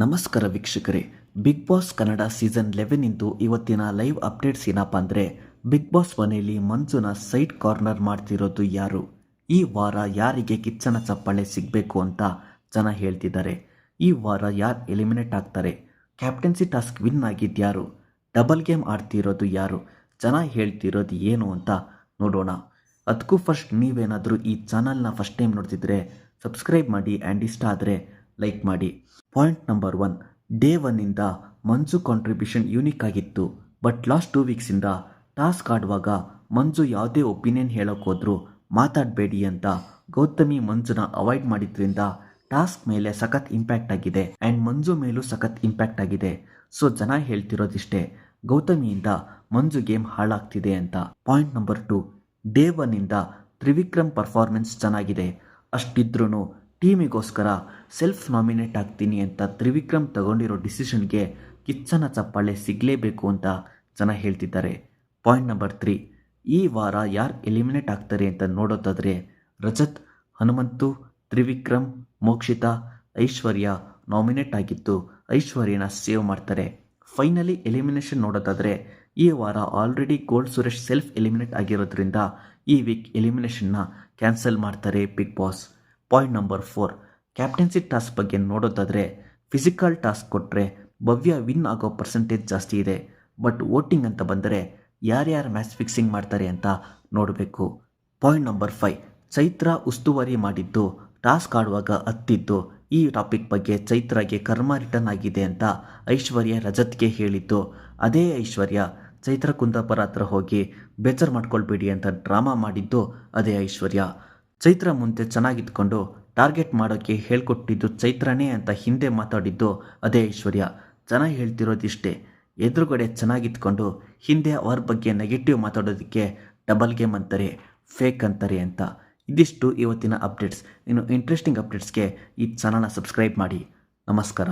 ನಮಸ್ಕಾರ ವೀಕ್ಷಕರೇ. Big Boss Kannada season eleven ಇಂದು ಇವತ್ತಿನ ಲೈವ್ ಅಪ್ಡೇಟ್ಸ್ ಏನಪ್ಪ ಅಂದರೆ ಬಿಗ್ ಬಾಸ್ ಮನೆಯಲ್ಲಿ ಮಂಜುನ ಸೈಡ್ ಕಾರ್ನರ್ ಮಾಡ್ತಿರೋದು ಯಾರು? ಈ ವಾರ ಯಾರಿಗೆ ಕಿಚ್ಚನ ಚಪ್ಪಾಳೆ ಸಿಗಬೇಕು ಅಂತ ಜನ ಹೇಳ್ತಿದ್ದಾರೆ. ಈ ವಾರ ಯಾರು ಎಲಿಮಿನೇಟ್ ಆಗ್ತಾರೆ? ಕ್ಯಾಪ್ಟನ್ಸಿ ಟಾಸ್ಕ್ ವಿನ್ ಆಗಿದ್ಯಾರು ಡಬಲ್ ಗೇಮ್ ಆಡ್ತಿರೋದು ಯಾರು? ಜನ ಹೇಳ್ತಿರೋದು ಏನು ಅಂತ ನೋಡೋಣ. ಅದಕ್ಕೂ ಫಸ್ಟ್ ನೀವೇನಾದರೂ ಈ ಚಾನಲ್ನ ಫಸ್ಟ್ ಟೈಮ್ ನೋಡ್ತಿದ್ರೆ ಸಬ್ಸ್ಕ್ರೈಬ್ ಮಾಡಿ ಆ್ಯಂಡ್ ಇಷ್ಟ ಆದರೆ ಲೈಕ್ ಮಾಡಿ. ಪಾಯಿಂಟ್ ನಂಬರ್ ಒನ್, ಡೇ ಒನ್ನಿಂದ ಮಂಜು ಕಾಂಟ್ರಿಬ್ಯೂಷನ್ ಯೂನಿಕ್ ಆಗಿತ್ತು. ಬಟ್ ಲಾಸ್ಟ್ ಟೂ ವೀಕ್ಸಿಂದ ಟಾಸ್ಕ್ ಆಡುವಾಗ ಮಂಜು ಯಾವುದೇ ಒಪಿನಿಯನ್ ಹೇಳೋಕೆ ಹೋದ್ರು ಮಾತಾಡಬೇಡಿ ಅಂತ ಗೌತಮಿ ಮಂಜುನ ಅವಾಯ್ಡ್ ಮಾಡಿದ್ರಿಂದ ಟಾಸ್ಕ್ ಮೇಲೆ ಸಖತ್ ಇಂಪ್ಯಾಕ್ಟ್ ಆಗಿದೆ ಆ್ಯಂಡ್ ಮಂಜು ಮೇಲೂ ಸಖತ್ ಇಂಪ್ಯಾಕ್ಟ್ ಆಗಿದೆ. ಸೊ ಜನ ಹೇಳ್ತಿರೋದಿಷ್ಟೇ, ಗೌತಮಿಯಿಂದ ಮಂಜು ಗೇಮ್ ಹಾಳಾಗ್ತಿದೆ ಅಂತ. ಪಾಯಿಂಟ್ ನಂಬರ್ ಟು ಡೇ ಒನ್ನಿಂದ ತ್ರಿವಿಕ್ರಮ್ ಪರ್ಫಾರ್ಮೆನ್ಸ್ ಚೆನ್ನಾಗಿದೆ. ಅಷ್ಟಿದ್ರೂ ಟೀಮಿಗೋಸ್ಕರ ಸೆಲ್ಫ್ ನಾಮಿನೇಟ್ ಆಗ್ತೀನಿ ಅಂತ ತ್ರಿವಿಕ್ರಮ್ ತಗೊಂಡಿರೋ ಡಿಸಿಷನ್ಗೆ ಕಿಚ್ಚನ ಚಪ್ಪಾಳೆ ಸಿಗಲೇಬೇಕು ಅಂತ ಜನ ಹೇಳ್ತಿದ್ದಾರೆ. ಪಾಯಿಂಟ್ ನಂಬರ್ ತ್ರೀ, ಈ ವಾರ ಯಾರು ಎಲಿಮಿನೇಟ್ ಆಗ್ತಾರೆ ಅಂತ ನೋಡೋದಾದರೆ ರಜತ್, ಹನುಮಂತು, ತ್ರಿವಿಕ್ರಮ್, ಮೋಕ್ಷಿತಾ, ಐಶ್ವರ್ಯ ನಾಮಿನೇಟ್ ಆಗಿದ್ದು ಐಶ್ವರ್ಯನ ಸೇವ್ ಮಾಡ್ತಾರೆ. ಫೈನಲಿ ಎಲಿಮಿನೇಷನ್ ನೋಡೋದಾದರೆ ಈ ವಾರ already gold Suresh self eliminate ಆಗಿರೋದ್ರಿಂದ ಈ ವೀಕ್ ಎಲಿಮಿನೇಷನ್ನ ಕ್ಯಾನ್ಸಲ್ ಮಾಡ್ತಾರೆ Big Boss. Point number four. Captaincy task ಬಗ್ಗೆ ನೋಡೋದಾದರೆ, ಫಿಸಿಕಲ್ ಟಾಸ್ಕ್ ಕೊಟ್ಟರೆ ಭವ್ಯ ವಿನ್ ಆಗೋ ಪರ್ಸೆಂಟೇಜ್ ಜಾಸ್ತಿ ಇದೆ. ಬಟ್ ವೋಟಿಂಗ್ ಅಂತ ಬಂದರೆ ಯಾರ್ಯಾರು ಮ್ಯಾಚ್ ಫಿಕ್ಸಿಂಗ್ ಮಾಡ್ತಾರೆ ಅಂತ ನೋಡಬೇಕು. Point number five. ಚೈತ್ರ ಉಸ್ತುವಾರಿ ಮಾಡಿದ್ದು, ಟಾಸ್ಕ್ ಆಡುವಾಗ ಹತ್ತಿದ್ದು, ಈ ಟಾಪಿಕ್ ಬಗ್ಗೆ ಚೈತ್ರಾಗೆ ಕರ್ಮ ರಿಟರ್ನ್ ಆಗಿದೆ ಅಂತ ಐಶ್ವರ್ಯ ರಜತ್ಗೆ ಹೇಳಿದ್ದು. ಅದೇ ಐಶ್ವರ್ಯ, ಚೈತ್ರ ಕುಂದಾಪರ ಹತ್ರ ಹೋಗಿ ಬೇಜಾರು ಮಾಡ್ಕೊಳ್ಬೇಡಿ ಅಂತ ಡ್ರಾಮಾ ಮಾಡಿದ್ದು ಅದೇ ಐಶ್ವರ್ಯ. ಚೈತ್ರ ಮುಂದೆ ಚೆನ್ನಾಗಿದ್ಕೊಂಡು ಟಾರ್ಗೆಟ್ ಮಾಡೋಕ್ಕೆ ಹೇಳ್ಕೊಟ್ಟಿದ್ದು ಚೈತ್ರನೇ ಅಂತ ಹಿಂದೆ ಮಾತಾಡಿದ್ದು ಅದೇ ಐಶ್ವರ್ಯ. ಜನ ಹೇಳ್ತಿರೋದಿಷ್ಟೇ. ಎದುರುಗಡೆ ಚೆನ್ನಾಗಿದ್ಕೊಂಡು ಹಿಂದೆ ಅವ್ರ ಬಗ್ಗೆ ನೆಗೆಟಿವ್ ಮಾತಾಡೋದಕ್ಕೆ ಡಬಲ್ ಗೇಮ್ ಅಂತಾರೆ ಫೇಕ್ ಅಂತಾರೆ ಅಂತ. ಇದಿಷ್ಟು ಇವತ್ತಿನ ಅಪ್ಡೇಟ್ಸ್ ಇನ್ನು ಇಂಟ್ರೆಸ್ಟಿಂಗ್ ಅಪ್ಡೇಟ್ಸ್ಗೆ ಈ ಚಾನಲ್ನ ಸಬ್ಸ್ಕ್ರೈಬ್ ಮಾಡಿ. ನಮಸ್ಕಾರ.